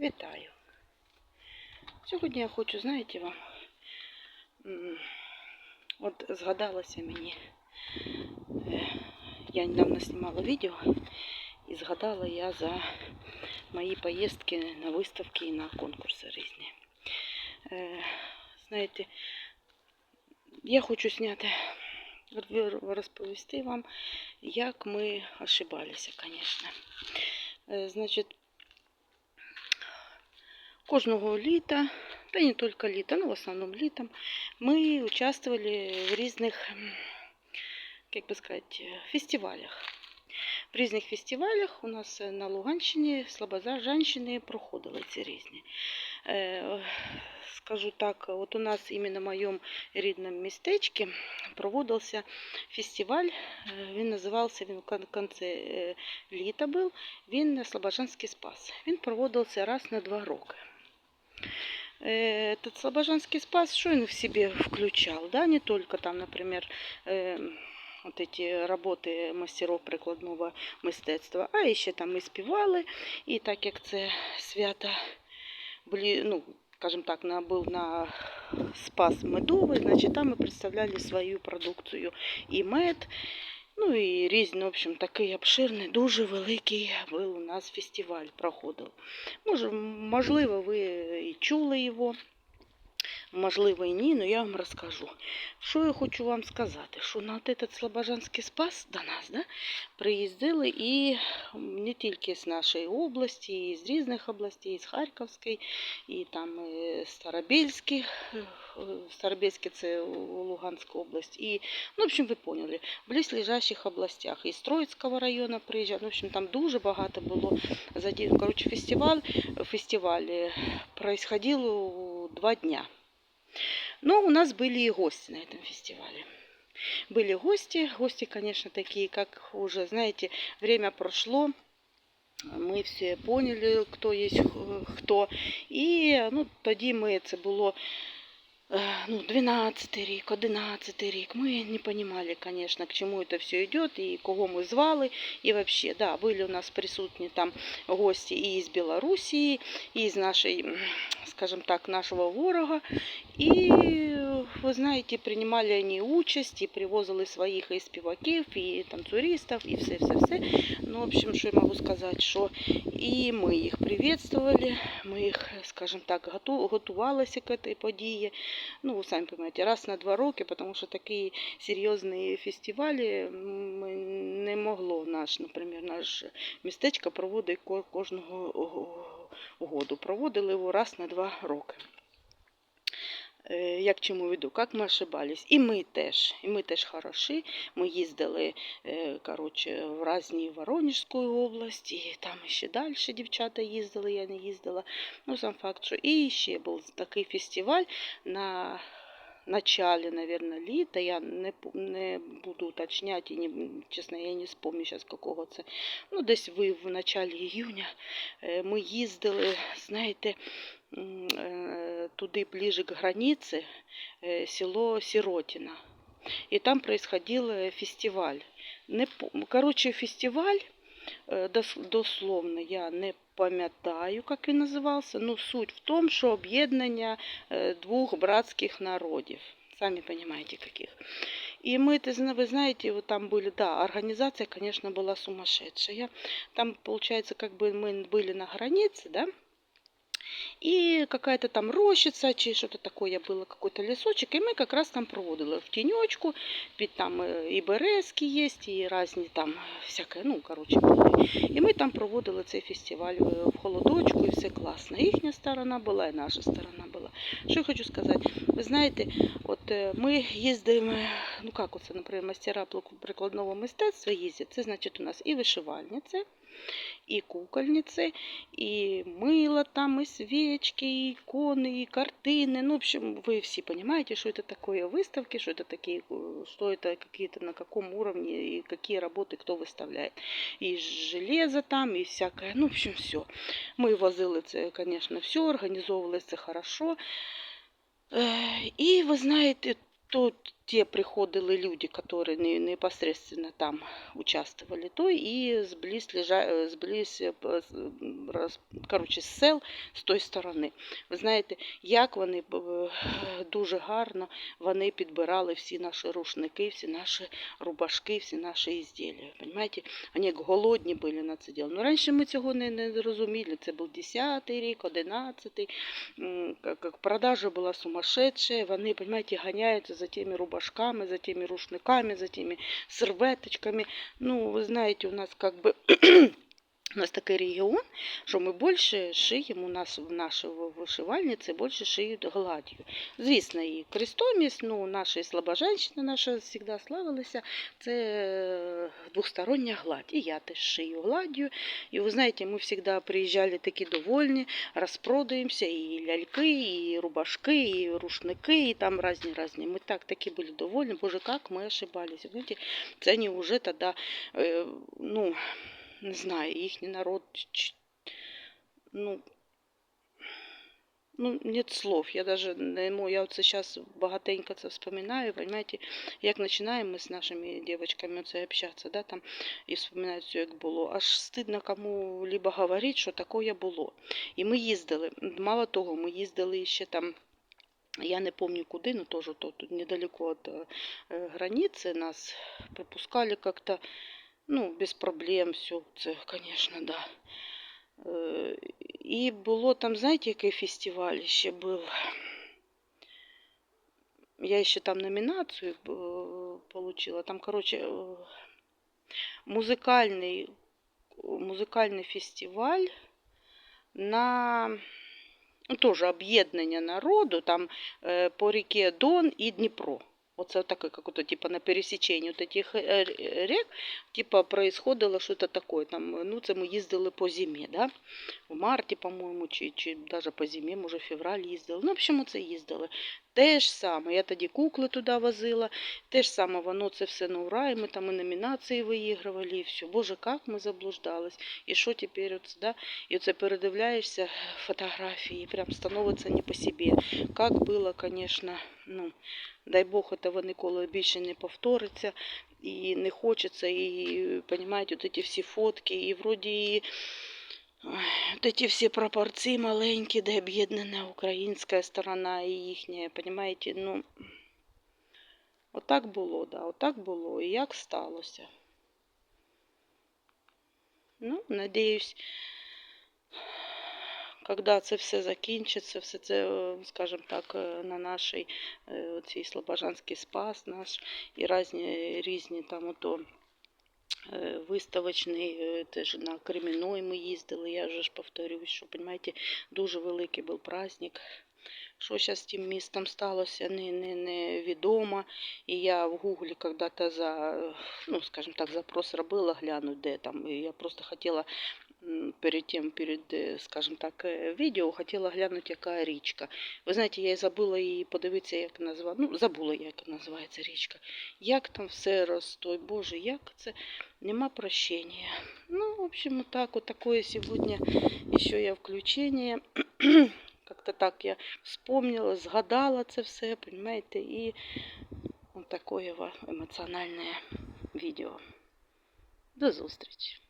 Вітаю. Сьогодні я хочу, знаєте вам, от згадалося мені, е, я недавно знімала відео і згадала я за мої поїздки на виставки і на конкурси різні. Е, Знаєте, я хочу зняти, розповісти вам, як ми ошибалися, звісно. Е, Значить, кожного літа, та не тільки літа, ну в основному літом, ми участвовали в різних, як би сказати, фестивалях. В різних фестивалях у нас на Луганщині, Слобожанщині проходили ці різні. Е, Скажу так, от у нас іменно в моєму рідному містечку проводився фестиваль. е, Він називався він в кінці е, літа був. Він Слобожанський спас. Він проводився раз на два роки. Э, Этот Слобожанский спас, что он в себе включал, да, не только там, например, э, вот эти работи мастеров прикладного мистецтва, а ще там і співали, і так як це свято були, ну, скажем так, на, був на спас медовий, значить там ми представляли свою продукцію і мед, ну і різні, в общем, такий обширний, дуже великий був у нас фестиваль проходив. Може, можливо, ви і чули його, можливо, і ні, але я вам розкажу. Що я хочу вам сказати, що на от этот Слобожанський спас до нас да, приїздили і не тільки з нашої області, і з різних областей, і з Харківської, і там і Старобільських, е, Старобільське це Луганська область, і, ну, в общем, ви поняли, в близлежащих областях, і з Троїцького району приїжджали, ну, в общем, там дуже багато було задіяно. Короче, фестиваль, фестиваль э, происходил два дня. Но у нас были и гости на этом фестивале. Были гости, гости, конечно, такие, как уже, знаете, время прошло, ми всі поняли, хто є х- хто. І ну, тоді ми це було е, ну, 12 рік, 11 рік. Ми не розуміли, конечно, к чому це все йде, і кого ми звали. І вообще, да, були у нас присутні там гості і из Білорусі, і з нашої, скажем так, нашого ворога. І, ви знаєте, приймали вони участь, і привозили своїх і співаків, і танцюристів, і все-все-все. Ну, в общем, що я можу сказати, що і ми їх привітствували, ми їх, скажем так, готу- готувалися к этой події. Ну, ви самі розумієте, раз на два роки, тому що такі серйозні фестивалі не могло наш, наприклад, наш містечко проводити ко- кожного го- году. Проводили його раз на два роки. Е, Як чому веду, як ми ошибались. І ми теж, і ми теж хороші. Ми їздили е, коротше, в різні Воронежську область, і там ще далі дівчата їздили, я не їздила. Ну, сам факт, що і ще був такий фестиваль на начале, наверное, літа. Я не, не буду уточняти, і не, чесно, я не зараз, якого це. Ну, десь ви в началі июня е, ми їздили, знаєте, м, е, туди ближе к границе, е, село Сиротино. И там происходил э, фестиваль. Не, пом- короче, фестиваль, э, дос- дословно, я не пам'ятаю, як він називався, ну суть в тому, що об'єднання е, двох братських народів. Сами понимаете, каких. И мы, ты зна- вы знаете, вот там были, да, организация, конечно, была сумасшедшая. Там, получается, как бы мы были на границе, да, и какая-то там рощица, чи что-то такое было, какой-то лесочек, и мы как раз там проводили в тенечку, під там е, і березки є, і різні там всяке, ну, коротше, були. І ми там проводили цей фестиваль е, в холодочку, і все класно. Їхня сторона була, і наша сторона була. Що я хочу сказати? Ви знаєте, от е, ми їздимо, ну як оце, наприклад, мастера прикладного мистецтва їздять, це значить у нас і вишивальниця, і кукольниці, і мыло там, и свечки, и иконы, и картины. Ну, в общем, вы все понимаете, что это такое выставки, что это такие, э, что это какие-то, на каком уровне, и какие работы кто выставляет. И железо там, и всякое. Ну, в общем, все. Мы возили це, конечно, все, организовывали це хорошо. Е, І ви знаєте, то те приходили люди, которые не, непосредственно там участвовали, то і зблизь, лежа, е, е, м, роз, коротше, з сел з тої сторони. Ви знаєте, як вони дуже гарно вони підбирали всі наші рушники, всі наші рубашки, всі наші ізділля. Понимаете? Вони голодні були на це діло. Ну, раніше ми цього не, не розуміли. Це був 10-й рік, 11-й. М, Как, как продажа була сумасшедшая. Вони, понимаете, ганяються за теми рубашками, за теми рушниками, за теми серветочками. Ну, ви знаєте, у нас как бы у нас такий регіон, що ми більше шиємо, нас в нашій вишивальниці більше шиють гладдю. Звісно, і крестомість, ну, наша слабоженщина наша завжди славилася, це е, двостороння гладь. І я теж шию гладдю. І ви знаєте, ми завжди приїжджали такі довольні, розпродаємося, і ляльки, і рубашки, і рушники, і там різні-різні. Ми так такі були довольні. Боже, як ми ошибались. Знаєте, це вони вже тоді, е, ну, не знаю, їхній народ, ну, ну, нет слов. Я даже не можу, я оце зараз багатенько це вспоминаю, понимаете, як починаємо ми з нашими дівчатками це общатися, да, там, і вспоминають все, як було. Аж стидно кому-либо говорити, що таке було. І ми їздили, мало того, ми їздили ще там, я не помню куди, но тоже то, тут недалеко от э, границы нас пропускали как-то, ну, без проблем, все це, конечно, да. Е, І було там, знаєте, який фестиваль ще був? Я ще там номінацію е, получила. Там, короче, е, музикальний, музикальний фестиваль на ну, теж об'єднання народу там е, по ріки Дон і Дніпро. Оце таке, как то типа на пересеченні от этих е, р- рек, типа происходило что-то такое. Там, ну, це ми їздили по зимі, да? в марті, по-моєму, чи, чи навіть по зимі, може, в февраль їздили. Ну, в общем, це їздили. Те ж саме, я тоді кукли туди возила, те ж саме воно це все на ура, і ми там і номінації виігрували, і все. Боже, як ми заблуждались. І що тепер, оце, да? І оце передивляєшся фотографії, прям становиться не по собі. Як було, звісно, ну, дай Бог, этого ніколи більше не повториться. І не хочеться, і, понимаете, вот эти всі фотки, і вроді Ой, Вот эти все пропорции маленькі, де об'єднана українська сторона і їхня, понимаете, ну, отак було, да, отак було, і як сталося. Ну, надіюсь, когда це все закінчиться, все це, е, скажімо так, е, на нашій е, цій Слобожанський спас наш і різні, різні там ото е, виставочний, е, теж на Креміной ми їздили, я вже ж повторюсь, що, розумієте, дуже великий був праздник. Що зараз з тим містом сталося, не, не, не відомо. І я в Гуглі когда-то за, е, ну, скажімо так, запрос робила, гляну, де там. І я просто хотіла перед тем, перед, е, скажімо так, е, відео, хотіла глянути, яка річка. Ви знаєте, я і забула її подивитися, як назва... ну, забула, як називається річка. Як там все ростой, боже, як це, нема прощения. Ну, в общем, так вот такое сегодня еще я включение. Как-то так я вспомнила, згадала це все, понимаете, і вот такое емоціональне відео. До зустрічі!